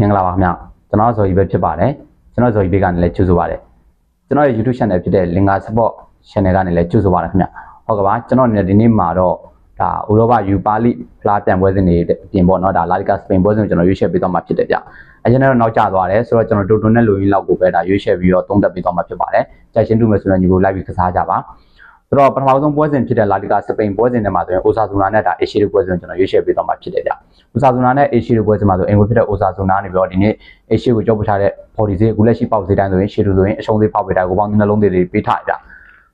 မင်္ဂလာပါခင်ဗျကျွန်တော်ဇော်ကြီးပဲဖြစ်ပါတယ်ကျွန်တော်ဇော်ကြီးဘေးကနေလည်းကြိုဆိုပါတယ်ကျွန်တော်ရဲ့ YouTube channel ဖြစ်တဲ့ Linga Support Channel ကနေလည်းကြိုဆိုပါတယ်ခင်ဗျဟုတ်ကဲ့ပါကျွန်တော်အနေနဲ့ဒီနေ့မှာတော့ဒါဥရောပယူပါလိဖလားပြန်ပွဲစဉ်တွေအပြင်ပေါ့နော်ဒါလာလီကာစပိန်ပွဲစဉ်ကိုကျွန်တော်ရွေးချယ်ပေးသွားမှာဖြစ်တယ်ဗျအရင်ကတော့နောက်ကျသွားတယ်ဆိုတော့ကျွန်တော်တိုတိုနဲ့လူရင်းလောက်ကိုပဲဒါရွေးချယ်ပြီးတော့သုံးသပ်ပေးသွားမှာဖြစ်ပါတယ်ကြိုက်ရှင်းတူမယ်ဆိုရင်ညီကိုလိုက်ပြီးကစားကြပါ ဆိုတော့ပထမဆုံးပွဲစဉ်ဖြစ်တဲ့လာလီကာစပိန်ပွဲစဉ်ထဲမှာဆိုရင်အိုဆာဇူနာနဲ့ဒါအေရှီပွဲစဉ်ကိုကျွန်တော်ရွေးချယ်ပေးသွားမှာဖြစ်တယ်ဗျအိုဆာဇူနာနဲ့အေရှီပွဲစဉ်မှာဆိုအင်္ဂလိပ်ဖြစ်တဲ့အိုဆာဇူနာနေပြီးတော့ဒီနေ့အေရှီကိုကြောက်ပထားတဲ့ body ဈေးအခုလက်ရှိပေါက်ဈေးတိုင်းဆိုရင်ရှီတူဆိုရင်အရှုံးဈေးပေါက်ပေးတာကိုပေါင်းနှလုံးသေးတွေပေးထားကြ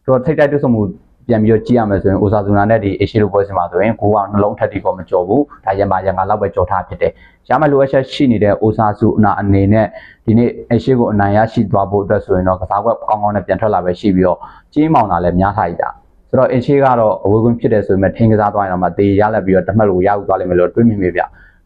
ဆိုတော့ထိတ်တိုက်တွတ်ဆုံမှု ပြန်ပြီးတော့ကြည့်ရမယ်ဆိုရင်အိုဆာဇူနာနဲ့ဒီအေရှီလိုပွဲစဉ်မှာဆိုရင်ကိုကနှလုံးထက်တီကောမကြော်ဘူးဒါရံပါရံပါလောက်ပဲကြော်ထားဖြစ်တယ်ရမယ်လိုအပ်ချက်ရှိနေတဲ့အိုဆာဇူနာအနေနဲ့ဒီနေ့အေရှီကိုအနိုင်ရရှိသွားဖို့အတွက်ဆိုရင်တော့ကစားကွက်ကောင်းကောင်းနဲ့ပြန်ထွက်လာပဲရှိပြီးတော့ကြေးမောင်တာလည်းများထားကြဆိုတော့အေရှီကတော့အဝေးကွင်းဖြစ်တယ်ဆိုပေမဲ့ထင်းကစားသွားရင်တော့မှတေးရလက်ပြီးတော့တမက်လို့ရယူသွားလိမ့်မယ်လို့တွေးမိမိဗျ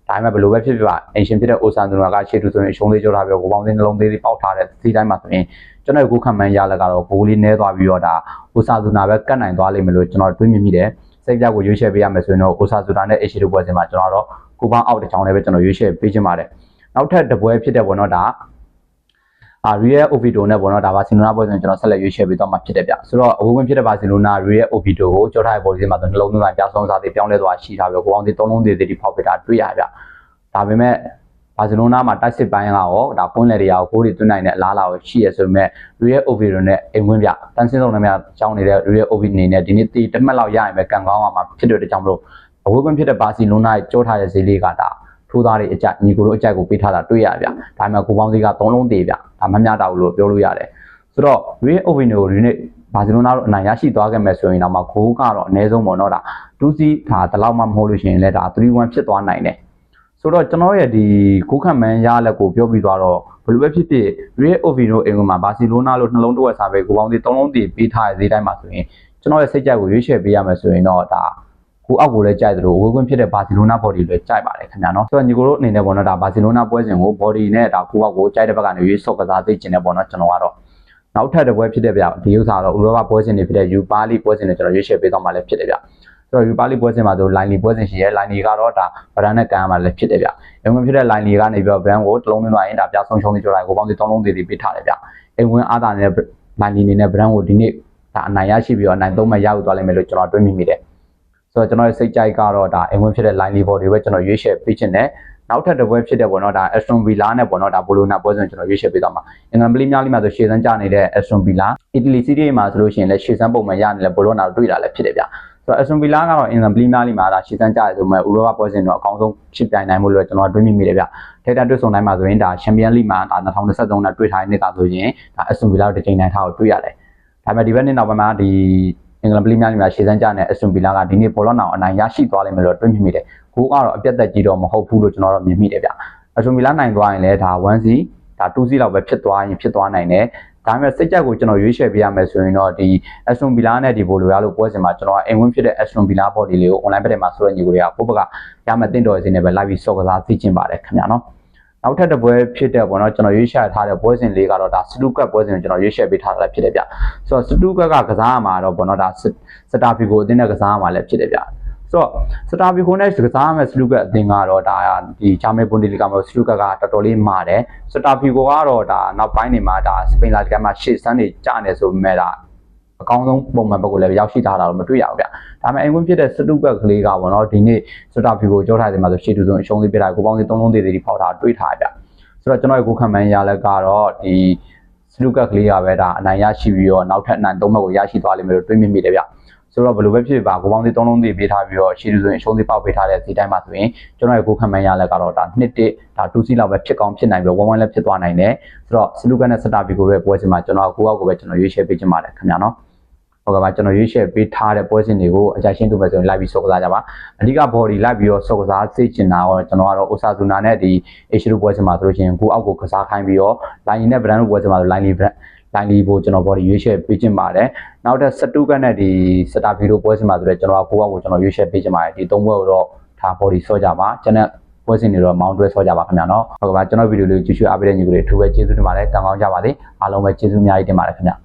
ဒါပေမဲ့ဘယ်လိုပဲဖြစ်ဖြစ်ပါအင်ရှင်ဖြစ်တဲ့အိုဆန်ဇူနာကရှေ့တူဆိုရင်အရှုံးလေးကြောထားပြီးကိုပေါင်းစင်းနှလုံးသေးလေးပေါက်ထားတဲ့စီးတိုင်းမှာဆိုရင်ကျွန်တော်ကိုခံမှန်းရလက်ကတော့ဘိုးလေးနဲသွားပြီးတော့ဒါအိုဆာဇူနာပဲကတ်နိုင်သွားလိမ့်မယ်လို့ကျွန်တော်တွေးမြင်မိတယ်စိတ်ကြောက်ကိုရွေးချယ်ပေးရမယ်ဆိုရင်တော့အိုဆာဇူနာနဲ့အေရှီတို့ပွဲစဉ်မှာကျွန်တော်တော့ကိုပေါင်းအောက်တစ်ချောင်းလေးပဲကျွန်တော်ရွေးချယ်ပေးခြင်းပါတယ်နောက်ထပ်တပွဲဖြစ်တဲ့ဘောနော်ဒါအာ Real Oviedo နဲ့ပေါ့နော်ဒါဘာစီလိုနာပွဲစဉ်ကျွန်တော်ဆက်လက်ရွေးချယ်ပေးသွားမှာဖြစ်တယ်ဗျဆိုတော့အဝေးဝင်ဖြစ်တဲ့ဘာစီလိုနာ Real Oviedo ကိုကြောထားတဲ့ဘော်ဒီမှာဆိုနှလုံးသွင်းတာပြောင်းဆုံးစားသေးပြောင်းလဲသွားရှိထားပြီးကိုအောင်သေးသုံးလုံးသေးသေးဒီဖောက်ပြတာတွေ့ရဗျဒါပေမဲ့ဘာစီလိုနာမှာတိုက်စစ်ပိုင်းကရောဒါပွင့်လေတွေရောကိုးတွေသွင်းနိုင်တဲ့အလားအလာကိုရှိရဆိုပေမဲ့ Real Oviedo နဲ့အိမ်ဝင်ဗျတန်းစင်းဆုံးနဲ့များကြောင်းနေတဲ့ Real Oviedo အနေနဲ့ဒီနေ့တီတစ်မှတ်လောက်ရရင်ပဲကန်ကောင်းအောင်မှာဖြစ်တဲ့ကြောင့်မလို့အဝေးဝင်ဖြစ်တဲ့ဘာစီလိုနာရဲ့ကြောထားတဲ့ဈေးလေးကဒါ ထိုးသားတွေအကြိုက်ညီကိုတို့အကြိုက်ကိုပေးထားတာတွေ့ရဗျဒါပေမဲ့ကိုပေါင်းစည်းက3လုံးသေးဗျဒါမမျှတာဘူးလို့ပြောလို့ရတယ်ဆိုတော့ Real Oviedo ဒီနေ့ဘာစီလိုနာတို့အနိုင်ရရှိသွားခဲ့မယ်ဆိုရင်တော့မှဂိုးကတော့အနည်းဆုံးပေါ့နော်ဒါဒူးစီဒါတလောက်မှမဟုတ်လို့ရှိရင်လည်းဒါ3-1ဖြစ်သွားနိုင်တယ်ဆိုတော့ကျွန်တော်ရဲ့ဒီကိုခန့်မန်းရလက်ကိုပြောပြီးသွားတော့ဘယ်လိုပဲဖြစ်ဖြစ် Real Oviedo အင်္ဂမှာဘာစီလိုနာလို့နှလုံးတစ်ဝက်စားပဲကိုပေါင်းစီ3လုံးတည်ပေးထားတဲ့ဈေးတိုင်းမှာဆိုရင်ကျွန်တော်ရဲ့စိတ်ကြိုက်ကိုရွေးချယ်ပေးရမယ်ဆိုရင်တော့ဒါ ကိုအောက်ကိုလည်းကြိုက်တယ်လို့ဝေခွင့်ဖြစ်တဲ့ဘာစီလိုနာ body လည်းကြိုက်ပါတယ်ခင်ဗျာနော်ဆိုတော့ညီကိုတို့အနေနဲ့ပေါ့နော်ဒါဘာစီလိုနာပွဲစဉ်ကို body နဲ့ဒါကိုအောက်ကိုကြိုက်တဲ့ဘက်ကနေရွေးဆော့ကစားသိကျင်တယ်ပေါ့နော်ကျွန်တော်ကတော့နောက်ထပ်တစ်ပွဲဖြစ်တဲ့ဗျဒီဥစ္စာတော့ဥရောပပွဲစဉ်တွေဖြစ်တဲ့ U Pali ပွဲစဉ်တွေကျွန်တော်ရွေးချယ်ပေးသွားမှလည်းဖြစ်တယ်ဗျဆိုတော့ U Pali ပွဲစဉ်မှာဆို line လီပွဲစဉ်ရှိရဲ line လီကတော့ဒါဗရန်နဲ့ကန်မှာလည်းဖြစ်တယ်ဗျအဝင်ဖြစ်တဲ့ line လီကနေပြီးတော့ brand ကိုတစ်လုံးသွင်းသွားရင်ဒါပြဆုံးရှုံးနေကြလိုက်ကိုပေါင်းစီ၃လုံးသေးသေးပေးထားတယ်ဗျအဝင်အားသာနေတဲ့ line လီနေနဲ့ brand ကိုဒီနေ့ဒါအနိုင်ရရှိပြီးတော့အနိုင်သုံးမှရယူသွားလိမ့်မယ်လို့ကျွန်တော်တွေးမိမိတယ် ဆိုတော့ကျွန်တော်ရဲ့စိတ်ကြိုက်ကတော့ဒါအဝင်ဖြစ်တဲ့ line လီဘော်တွေပဲကျွန်တော်ရွေးချယ်ပေးခြင်းနဲ့နောက်ထပ်တစ်ပွဲဖြစ်တဲ့ပေါ့နော်ဒါ Aston Villa နဲ့ပေါ့နော်ဒါဘိုလိုနာပွဲစဉ်ကျွန်တော်ရွေးချယ်ပေးသွားမှာအင်္ဂလန်ပလီများလိမှာဆိုရှေ့စမ်းကြနေတဲ့ Aston Villa Italy Serie A မှာဆိုလို့ရှိရင်လည်းရှေ့စမ်းပုံမှန်ရနေလဲဘိုလိုနာတွေ့တာလည်းဖြစ်တယ်ဗျဆိုတော့ Aston Villa ကတော့အင်္ဂလန်ပလီများလိမှာဒါရှေ့စမ်းကြရဆိုမဲ့ဥရောပပွဲစဉ်တော့အကောင်းဆုံးဖြစ်ပြိုင်နိုင်မှုလို့ကျွန်တော်တွေးမိမိတယ်ဗျထိတာတွေ့ဆုံတိုင်းမှာဆိုရင်ဒါ Champions League မှာဒါ2023နဲ့တွေ့ထားတဲ့နှစ်ကဆိုရင်ဒါ Aston Villa ကိုတစ်ချိန်တိုင်းထားကိုတွေ့ရတယ်ဒါပေမဲ့ဒီဘက်နှစ်နောက်ပိုင်းမှာဒီ အင်္ဂလန်ပလီများလိမှာရှေ့စမ်းကြတဲ့ Aston Villa ကဒီနေ့ဘောလုံးအောင်အနိုင်ရရှိသွားလိမ့်မယ်လို့တွေးမိမိတယ်ကိုကတော့အပြတ်သက်ကြီးတော့မဟုတ်ဘူးလို့ကျွန်တော်တို့မြင်မိတယ်ဗျအဆွန်မီလာနိုင်သွားရင်လည်းဒါ1စီဒါ2စီလောက်ပဲဖြစ်သွားရင်ဖြစ်သွားနိုင်တယ်ဒါပေမဲ့စိတ်ကြက်ကိုကျွန်တော်ရွေးချယ်ပေးရမယ်ဆိုရင်တော့ဒီ Aston Villa နဲ့ဒီဘိုလိုရလို့ပွဲစဉ်မှာကျွန်တော်အိမ်ဝင်ဖြစ်တဲ့ Aston Villa body လေးကို online ဘက်ထဲမှာဆိုတဲ့ညီကိုတွေကပို့ပကရမယ်တင့်တော်စင်းနဲ့ပဲ live ပြီးစော့ကစားသိကျင်ပါတယ်ခင်ဗျာနော် နောက်ထပ်တစ်ပွဲဖြစ်တဲ့ပေါ့နော်ကျွန်တော်ရွေးချယ်ထားတဲ့ပွဲစဉ်လေးကတော့ဒါစတူကတ်ပွဲစဉ်ကိုကျွန်တော်ရွေးချယ်ပေးထားတာဖြစ်တယ်ဗျဆိုတော့စတူကတ်ကကစားရမှာတော့ပေါ့နော်ဒါစတာဖီကိုအတင်းနဲ့ကစားရမှာလည်းဖြစ်တယ်ဗျဆိုတော့စတာဘီကိုနဲ့ကစားမဲ့စလူကအသင်းကတော့ဒါဒီဂျာမန်ဘွန်ဒီလီဂါမှာစလူကကတော်တော်လေးမာတယ်စတာဘီကိုကတော့ဒါနောက်ပိုင်းနေမှာဒါစပိန်လာလီဂါမှာရှေ့စမ်းနေကြနေဆိုပေမဲ့ဒါ အကောင်းဆုံးပုံမှန်ဘက်ကိုလည်းရောက်ရှိထားတာတော့မတွေ့ရဘူးဗျ။ဒါပေမဲ့အိမ်ဝင်ဖြစ်တဲ့စတူဘက်ကလေးကပေါ့နော်ဒီနေ့စတာဘီကိုကြောထားတယ်မှာဆိုရှေ့တူဆုံးအရှုံးလေးပြတာကိုပေါင်းစီ၃လုံးသေးသေးဒီဖောက်တာတွေ့ထားဗျ။ဆိုတော့ကျွန်တော်ရဲ့ကိုခံမှန်းရလက်ကတော့ဒီစလူကကလေးကပဲဒါအနိုင်ရရှိပြီးတော့နောက်ထပ်အနိုင်၃ဘက်ကိုရရှိသွားလိမ့်မယ်လို့တွေးမိမိတယ်ဗျ။ဆိုတော့ဘယ်လိုပဲဖြစ်ဖြစ်ပါကိုပေါင်းသေး၃လုံးသေးပေးထားပြီးတော့ရှီလူဆိုရင်အရှုံးသေးပေါက်ပေးထားတဲ့ဒီတိုင်းမှာဆိုရင်ကျွန်တော်ရဲ့ကိုခံမှန်းရလက်ကတော့ဒါနှစ်တစ်ဒါ2စီလောက်ပဲဖြစ်ကောင်းဖြစ်နိုင်ပြီးဝမ်းဝမ်းလည်းဖြစ်သွားနိုင်တယ်ဆိုတော့စလူကန်နဲ့စတာဘီကိုရဲ့ပွဲစဉ်မှာကျွန်တော်ကိုအောက်ကိုပဲကျွန်တော်ရွေးချယ်ပေးချင်ပါတယ်ခင်ဗျာနော် ဟုတ်ကဲ့ပါကျွန်တော်ရွေးချယ်ပေးထားတဲ့ပွဲစဉ်တွေကိုအကြရှင်းတူမယ်ဆိုရင်လိုက်ပြီးစောကစားကြပါအဓိက body လိုက်ပြီးတော့စောကစားစိတ်ကျင်တာတော့ကျွန်တော်ကတော့ Osasuna နဲ့ဒီ Asia ပွဲစဉ်မှာဆိုလို့ရှိရင်ကိုအောက်ကိုကစားခိုင်းပြီးတော့ line နဲ့ brand ပွဲစဉ်မှာဆို line brand လိုင်းလီဖို့ကျွန်တော် body ရွေးချယ်ပေးခြင်းပါတယ်နောက်ထပ်စတူကတ်နဲ့ဒီစတာဗီလိုပွဲစဉ်မှာဆိုတော့ကျွန်တော်ကိုယ့်အကိုကျွန်တော်ရွေးချယ်ပေးခြင်းပါတယ်ဒီသုံးပွဲကိုတော့ထား body ဆော့ကြပါကျွန်တော်ပွဲစဉ်တွေတော့မောင်းတွဲဆော့ကြပါခင်ဗျာနော်ဟုတ်ကဲ့ပါကျွန်တော်ဗီဒီယိုလေးကြည့်ရှုအားပေးတဲ့ညီကိုတွေအထူးပဲကျေးဇူးတင်ပါတယ်ကံကောင်းကြပါစေအားလုံးပဲကျေးဇူးအများကြီးတင်ပါတယ်ခင်ဗျာ